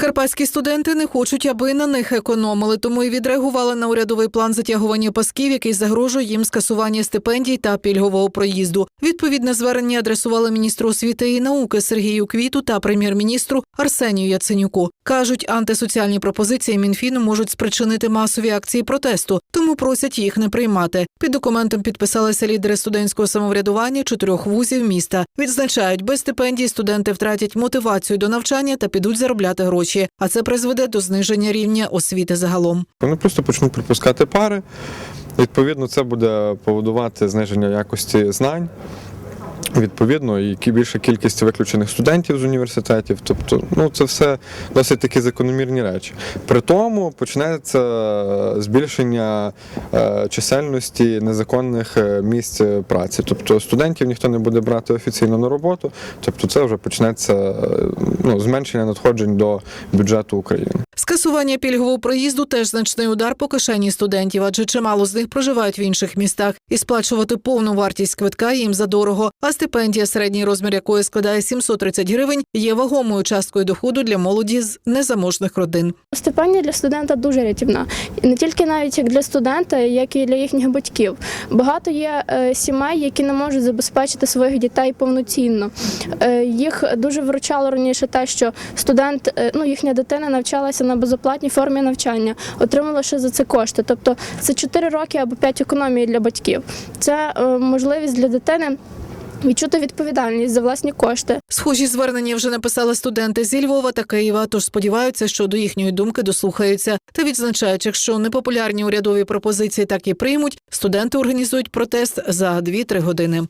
Прикарпатські студенти не хочуть, аби на них економили, тому і відреагували на урядовий план затягування пасків, який загрожує їм скасування стипендій та пільгового проїзду. Відповідне звернення адресували міністру освіти і науки Сергію Квіту та прем'єр-міністру Арсенію Яценюку. кажуть, антисоціальні пропозиції Мінфіну можуть спричинити масові акції протесту, тому просять їх не приймати. Під документом підписалися лідери студентського самоврядування чотирьох вузів міста. Відзначають, без стипендій студенти втратять мотивацію до навчання та підуть заробляти гроші. А це призведе до зниження рівня освіти загалом. Вони просто почнуть пропускати пари. Відповідно, це буде поводувати зниження якості знань. Відповідно, і більша кількість виключених студентів з університетів. Тобто, ну це все досить такі закономірні речі. При тому почнеться збільшення е, чисельності незаконних е, місць праці. Тобто студентів ніхто не буде брати офіційно на роботу. Тобто, це вже почнеться е, ну, зменшення надходжень до бюджету України. Скасування пільгового проїзду теж значний удар по кишені студентів, адже чимало з них проживають в інших містах, і сплачувати повну вартість квитка їм задорого. А стипендія, середній розмір якої складає 730 гривень, є вагомою часткою доходу для молоді з незаможних родин. Стипендія для студента дуже рятівна. Не тільки навіть як для студента, як і для їхніх батьків. Багато є е, сімей, які не можуть забезпечити своїх дітей повноцінно. Е, їх дуже виручало раніше те, що студент, е, ну їхня дитина навчалася на безоплатній формі навчання, отримала ще за це кошти. Тобто це 4 роки або 5 економії для батьків. Це е, можливість для дитини. Відчути відповідальність за власні кошти, Схожі звернення вже написали студенти зі Львова та Києва, тож сподіваються, що до їхньої думки дослухаються. Та відзначають, якщо непопулярні урядові пропозиції так і приймуть, студенти організують протест за 2-3 години.